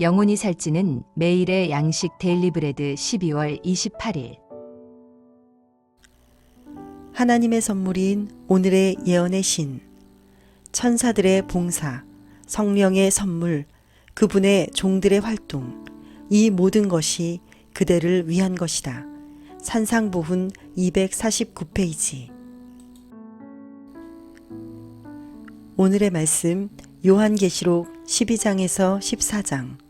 영혼이 살찌는 매일의 양식 데일리 브레드 12월 28일. 하나님의 선물인 오늘의 예언의 신, 천사들의 봉사, 성령의 선물, 그분의 종들의 활동, 이 모든 것이 그대를 위한 것이다. 산상보훈 249페이지. 오늘의 말씀 요한계시록 12장에서 14장,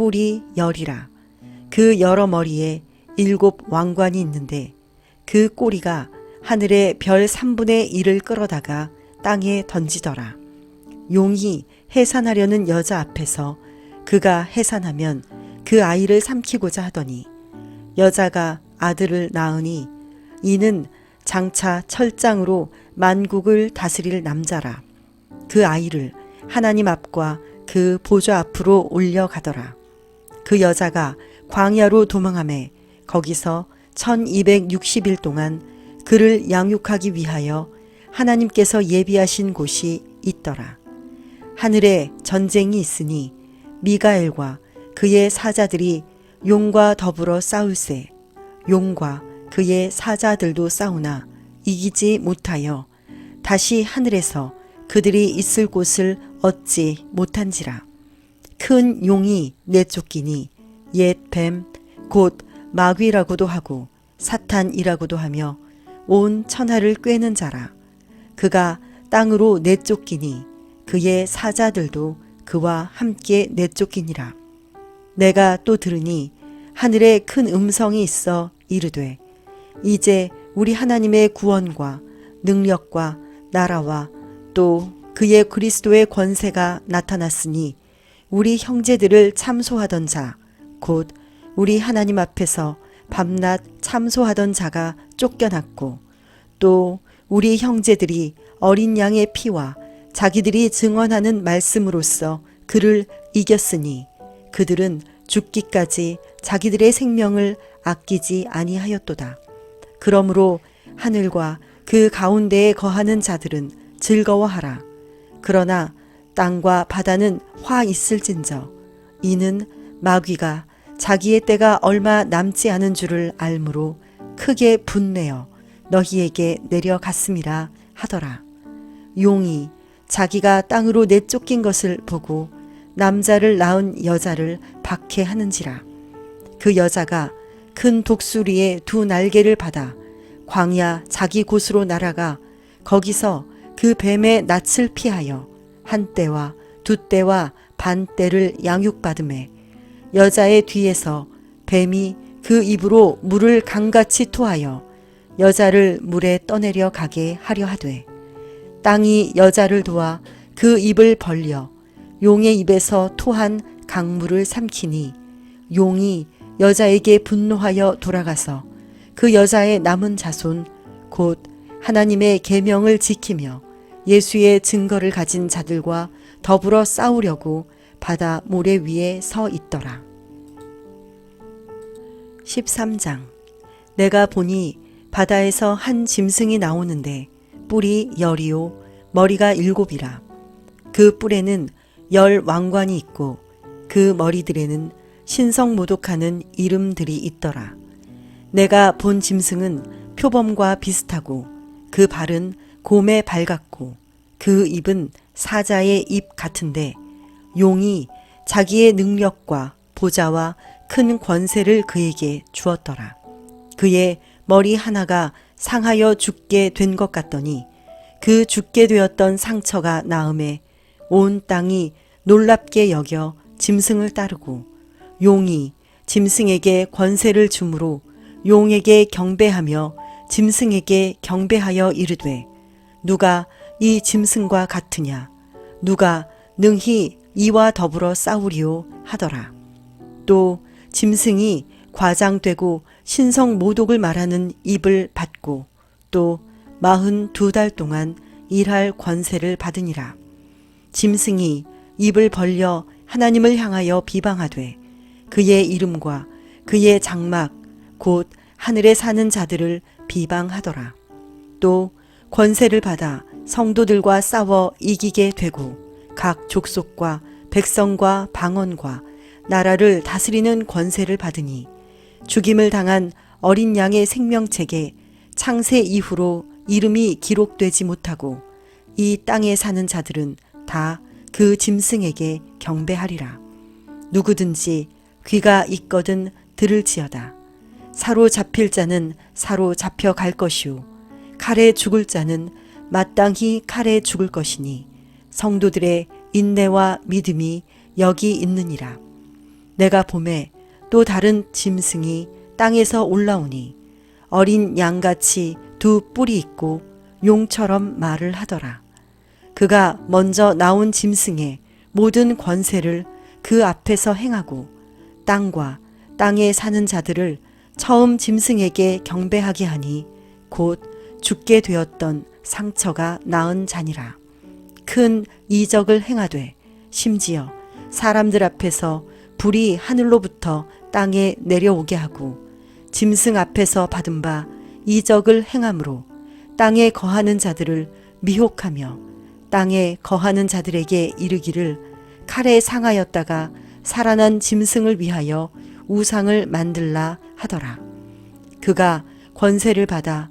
뿔이 열이라 그 여러 머리에 일곱 왕관이 있는데 그 꼬리가 하늘의 별 3분의 1을 끌어다가 땅에 던지더라. 용이 해산하려는 여자 앞에서 그가 해산하면 그 아이를 삼키고자 하더니 여자가 아들을 낳으니 이는 장차 철장으로 만국을 다스릴 남자라. 그 아이를 하나님 앞과 그 보좌 앞으로 올려가더라. 그 여자가 광야로 도망함에 거기서 1260일 동안 그를 양육하기 위하여 하나님께서 예비하신 곳이 있더라. 하늘에 전쟁이 있으니 미가엘과 그의 사자들이 용과 더불어 싸울세 용과 그의 사자들도 싸우나 이기지 못하여 다시 하늘에서 그들이 있을 곳을 얻지 못한지라 큰 용이 내쫓기니 옛 뱀 곧 마귀라고도 하고 사탄이라고도 하며 온 천하를 꿰는 자라. 그가 땅으로 내쫓기니 그의 사자들도 그와 함께 내쫓기니라. 내가 또 들으니 하늘에 큰 음성이 있어 이르되 이제 우리 하나님의 구원과 능력과 나라와 또 그의 그리스도의 권세가 나타났으니 우리 형제들을 참소하던 자, 곧 우리 하나님 앞에서 밤낮 참소하던 자가 쫓겨났고 또 우리 형제들이 어린 양의 피와 자기들이 증언하는 말씀으로써 그를 이겼으니 그들은 죽기까지 자기들의 생명을 아끼지 아니하였도다. 그러므로 하늘과 그 가운데에 거하는 자들은 즐거워하라. 그러나 땅과 바다는 화 있을진저 이는 마귀가 자기의 때가 얼마 남지 않은 줄을 알므로 크게 분내어 너희에게 내려갔음이라 하더라. 용이 자기가 땅으로 내쫓긴 것을 보고 남자를 낳은 여자를 박해하는지라. 그 여자가 큰 독수리의 두 날개를 받아 광야 자기 곳으로 날아가 거기서 그 뱀의 낯을 피하여 한 때와 두 때와 반 때를 양육받음에 여자의 뒤에서 뱀이 그 입으로 물을 강같이 토하여 여자를 물에 떠내려 가게 하려 하되 땅이 여자를 도와 그 입을 벌려 용의 입에서 토한 강물을 삼키니 용이 여자에게 분노하여 돌아가서 그 여자의 남은 자손 곧 하나님의 계명을 지키며 예수의 증거를 가진 자들과 더불어 싸우려고 바다 모래 위에 서 있더라. 13장 내가 보니 바다에서 한 짐승이 나오는데 뿔이 열이요 머리가 일곱이라 그 뿔에는 열 왕관이 있고 그 머리들에는 신성 모독하는 이름들이 있더라. 내가 본 짐승은 표범과 비슷하고 그 발은 곰의 발 같고 그 입은 사자의 입 같은데 용이 자기의 능력과 보좌와 큰 권세를 그에게 주었더라. 그의 머리 하나가 상하여 죽게 된 것 같더니 그 죽게 되었던 상처가 나음에 온 땅이 놀랍게 여겨 짐승을 따르고 용이 짐승에게 권세를 주므로 용에게 경배하며 짐승에게 경배하여 이르되 누가 이 짐승과 같으냐 누가 능히 이와 더불어 싸우리오 하더라 또 짐승이 과장되고 신성 모독을 말하는 입을 받고 또 마흔 두 달 동안 일할 권세를 받으니라. 짐승이 입을 벌려 하나님을 향하여 비방하되 그의 이름과 그의 장막 곧 하늘에 사는 자들을 비방하더라. 또 권세를 받아 성도들과 싸워 이기게 되고 각 족속과 백성과 방언과 나라를 다스리는 권세를 받으니 죽임을 당한 어린 양의 생명책에 창세 이후로 이름이 기록되지 못하고 이 땅에 사는 자들은 다 그 짐승에게 경배하리라. 누구든지 귀가 있거든 들을지어다. 사로잡힐 자는 사로잡혀 갈 것이요 칼에 죽을 자는 마땅히 칼에 죽을 것이니 성도들의 인내와 믿음이 여기 있느니라. 내가 봄에 또 다른 짐승이 땅에서 올라오니 어린 양같이 두 뿔이 있고 용처럼 말을 하더라. 그가 먼저 나온 짐승의 모든 권세를 그 앞에서 행하고 땅과 땅에 사는 자들을 처음 짐승에게 경배하게 하니 곧 죽게 되었던 상처가 나은 자니라. 큰 이적을 행하되 심지어 사람들 앞에서 불이 하늘로부터 땅에 내려오게 하고 짐승 앞에서 받은 바 이적을 행함으로 땅에 거하는 자들을 미혹하며 땅에 거하는 자들에게 이르기를 칼에 상하였다가 살아난 짐승을 위하여 우상을 만들라 하더라. 그가 권세를 받아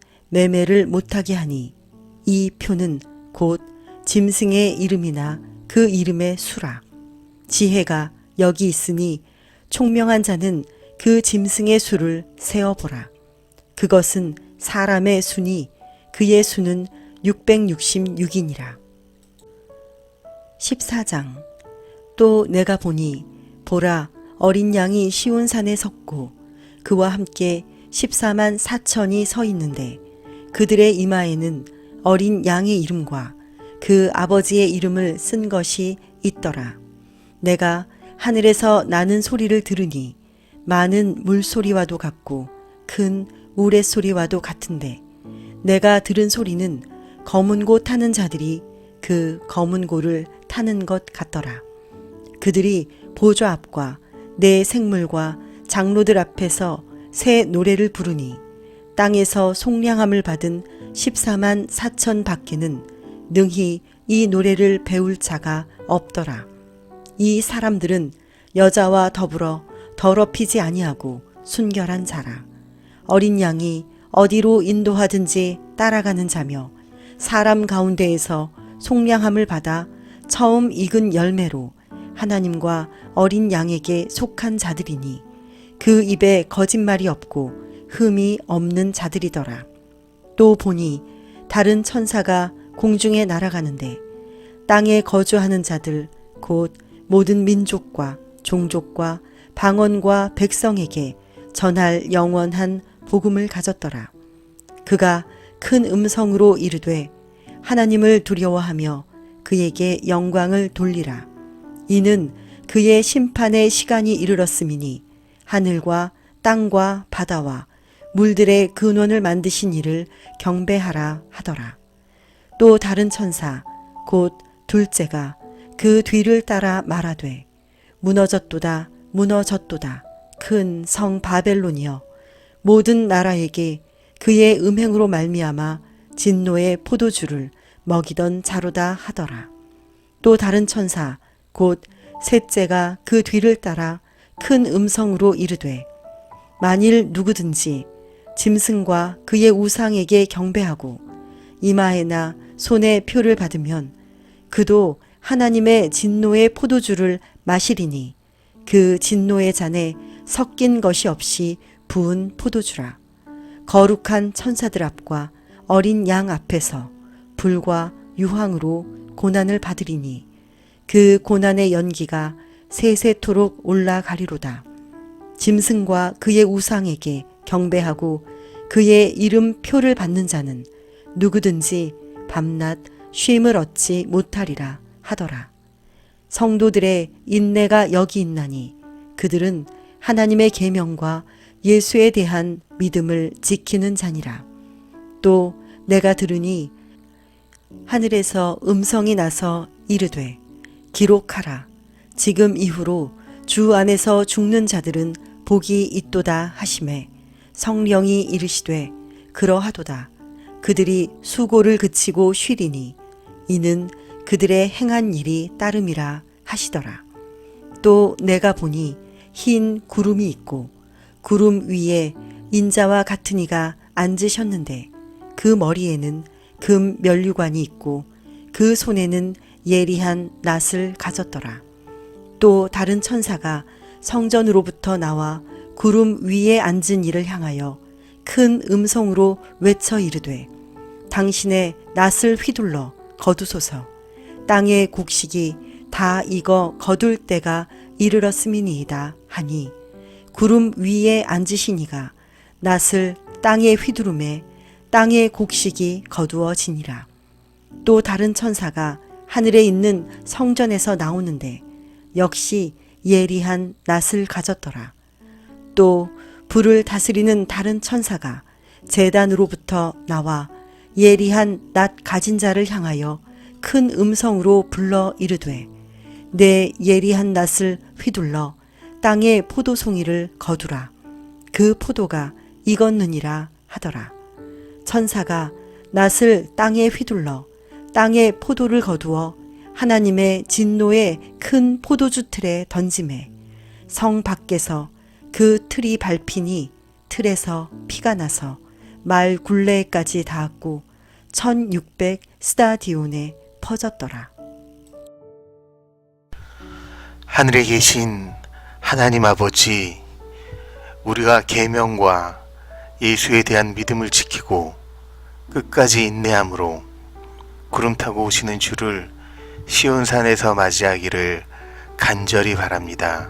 매매를 못하게 하니 이 표는 곧 짐승의 이름이나 그 이름의 수라. 지혜가 여기 있으니 총명한 자는 그 짐승의 수를 세어보라. 그것은 사람의 수니 그의 수는 666이니라. 14장 또 내가 보니 보라 어린 양이 시온산에 섰고 그와 함께 14만 4천이 서 있는데 그들의 이마에는 어린 양의 이름과 그 아버지의 이름을 쓴 것이 있더라. 내가 하늘에서 나는 소리를 들으니 많은 물소리와도 같고 큰 우레소리와도 같은데 내가 들은 소리는 검은 고 타는 자들이 그 검은 고를 타는 것 같더라. 그들이 보좌 앞과 내 생물과 장로들 앞에서 새 노래를 부르니 땅에서 속량함을 받은 14만 4천 밖에는 능히 이 노래를 배울 자가 없더라. 이 사람들은 여자와 더불어 더럽히지 아니하고 순결한 자라. 어린 양이 어디로 인도하든지 따라가는 자며 사람 가운데에서 속량함을 받아 처음 익은 열매로 하나님과 어린 양에게 속한 자들이니 그 입에 거짓말이 없고 흠이 없는 자들이더라. 또 보니 다른 천사가 공중에 날아가는데 땅에 거주하는 자들 곧 모든 민족과 종족과 방언과 백성에게 전할 영원한 복음을 가졌더라. 그가 큰 음성으로 이르되 하나님을 두려워하며 그에게 영광을 돌리라. 이는 그의 심판의 시간이 이르렀음이니 하늘과 땅과 바다와 물들의 근원을 만드신 이를 경배하라 하더라. 또 다른 천사 곧 둘째가 그 뒤를 따라 말하되 무너졌도다 무너졌도다 큰 성 바벨론이여 모든 나라에게 그의 음행으로 말미암아 진노의 포도주를 먹이던 자로다 하더라. 또 다른 천사 곧 셋째가 그 뒤를 따라 큰 음성으로 이르되 만일 누구든지 짐승과 그의 우상에게 경배하고 이마에나 손에 표를 받으면 그도 하나님의 진노의 포도주를 마시리니 그 진노의 잔에 섞인 것이 없이 부은 포도주라. 거룩한 천사들 앞과 어린 양 앞에서 불과 유황으로 고난을 받으리니 그 고난의 연기가 세세토록 올라가리로다. 짐승과 그의 우상에게 경배하고 그의 이름 표를 받는 자는 누구든지 밤낮 쉼을 얻지 못하리라 하더라. 성도들의 인내가 여기 있나니 그들은 하나님의 계명과 예수에 대한 믿음을 지키는 자니라. 또 내가 들으니 하늘에서 음성이 나서 이르되 기록하라. 지금 이후로 주 안에서 죽는 자들은 복이 있도다 하심에 성령이 이르시되 그러하도다. 그들이 수고를 그치고 쉬리니 이는 그들의 행한 일이 따름이라 하시더라. 또 내가 보니 흰 구름이 있고 구름 위에 인자와 같은 이가 앉으셨는데 그 머리에는 금 면류관이 있고 그 손에는 예리한 낫을 가졌더라. 또 다른 천사가 성전으로부터 나와 구름 위에 앉은 이를 향하여 큰 음성으로 외쳐 이르되 당신의 낫을 휘둘러 거두소서 땅의 곡식이 다 익어 거둘 때가 이르렀음이니이다 하니 구름 위에 앉으시니가 낫을 땅에 휘두름에 땅의 곡식이 거두어지니라 또 다른 천사가 하늘에 있는 성전에서 나오는데 역시 예리한 낫을 가졌더라. 또 불을 다스리는 다른 천사가 재단으로부터 나와 예리한 낫 가진 자를 향하여 큰 음성으로 불러 이르되 내 예리한 낫을 휘둘러 땅의 포도송이를 거두라. 그 포도가 익었느니라 하더라. 천사가 낫을 땅에 휘둘러 땅의 포도를 거두어 하나님의 진노의 큰 포도주 틀에 던짐에 성 밖에서 그 틀이 밟히니 틀에서 피가 나서 말 굴레까지 닿았고 1600 스타디온에 퍼졌더라. 하늘에 계신 하나님 아버지, 우리가 계명과 예수에 대한 믿음을 지키고 끝까지 인내함으로 구름 타고 오시는 주를 시온산에서 맞이하기를 간절히 바랍니다.